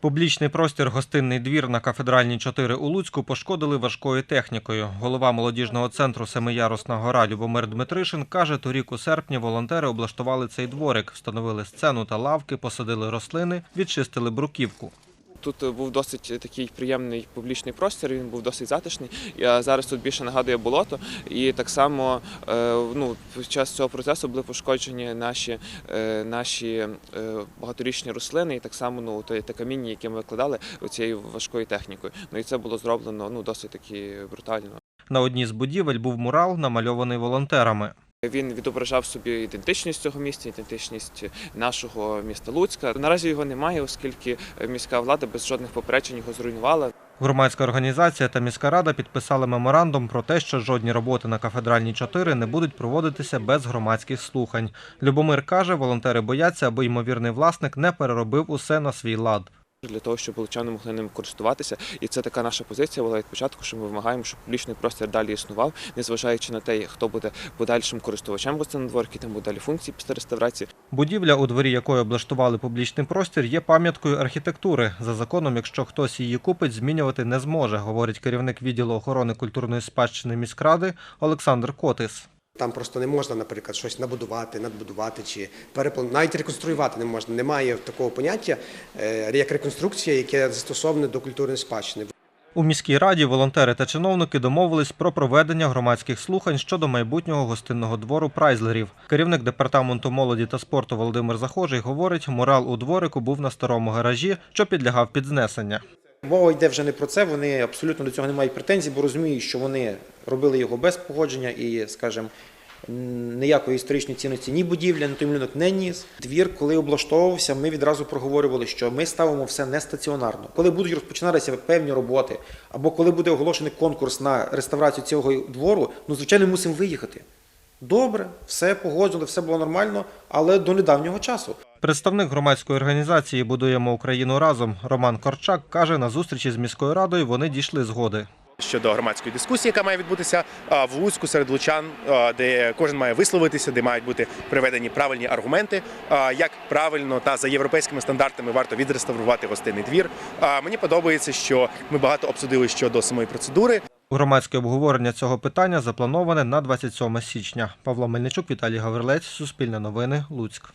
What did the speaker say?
Публічний простір гостинний двір на кафедральній 4 у Луцьку пошкодили важкою технікою. Голова молодіжного центру Семиярусна гора Любомир Дмитришин каже, торік у серпні волонтери облаштували цей дворик, встановили сцену та лавки, посадили рослини, відчистили бруківку. Тут був досить такий приємний публічний простір, він був досить затишний. А зараз тут більше нагадує болото. І так само е, ну, під час цього процесу були пошкоджені наші, е, наші е, багаторічні рослини, і так само ну, те, те каміння, яке ми викладали цією важкою технікою. Ну і це було зроблено ну, досить таки брутально. На одній з будівель був мурал, намальований волонтерами. Він відображав собі ідентичність цього міста, ідентичність нашого міста Луцька. Наразі його немає, оскільки міська влада без жодних попереджень його зруйнувала. Громадська організація та міська рада підписали меморандум про те, що жодні роботи на кафедральній 4 не будуть проводитися без громадських слухань. Любомир каже, волонтери бояться, аби ймовірний власник не переробив усе на свій лад. Для того, щоб лучани могли ним користуватися. І це така наша позиція була від початку, що ми вимагаємо, щоб публічний простір далі існував, незважаючи на те, хто буде подальшим користувачем гостинного двору, які там будуть далі функції після реставрації. Будівля, у дворі якої облаштували публічний простір, є пам'яткою архітектури. За законом, якщо хтось її купить, змінювати не зможе, говорить керівник відділу охорони культурної спадщини міськради Олександр Котис. Там просто не можна, наприклад, щось набудувати, надбудувати чи перепланувати. Навіть реконструювати не можна. Немає такого поняття, е, як реконструкція, яке застосоване до культурної спадщини. У міській раді волонтери та чиновники домовились про проведення громадських слухань щодо майбутнього гостинного двору прайзлерів. Керівник департаменту молоді та спорту Володимир Захожий говорить, мурал у дворику був на старому гаражі, що підлягав під знесення. Мова йде вже не про це. Вони абсолютно до цього не мають претензій, бо розуміють, що вони робили його без погодження і, скажімо, ніякої історичної цінності ні будівля, ні той малюнок не ніс. Двір, коли облаштовувався, ми відразу проговорювали, що ми ставимо все не стаціонарно. Коли будуть розпочинатися певні роботи, або коли буде оголошений конкурс на реставрацію цього двору, ну звичайно мусимо виїхати. Добре, все погоджували, все було нормально, але до недавнього часу. Представник громадської організації Будуємо Україну разом Роман Корчак каже, на зустрічі з міською радою вони дійшли згоди. щодо громадської дискусії, яка має відбутися в Луцьку серед лучан, де кожен має висловитися, де мають бути приведені правильні аргументи, як правильно та за європейськими стандартами варто відреставрувати гостинний двір. А, Мені подобається, що ми багато обсудили щодо самої процедури. Громадське обговорення цього питання заплановане на 27 січня. Павло Мельничук, Віталій Гаврилець, Суспільне новини, Луцьк.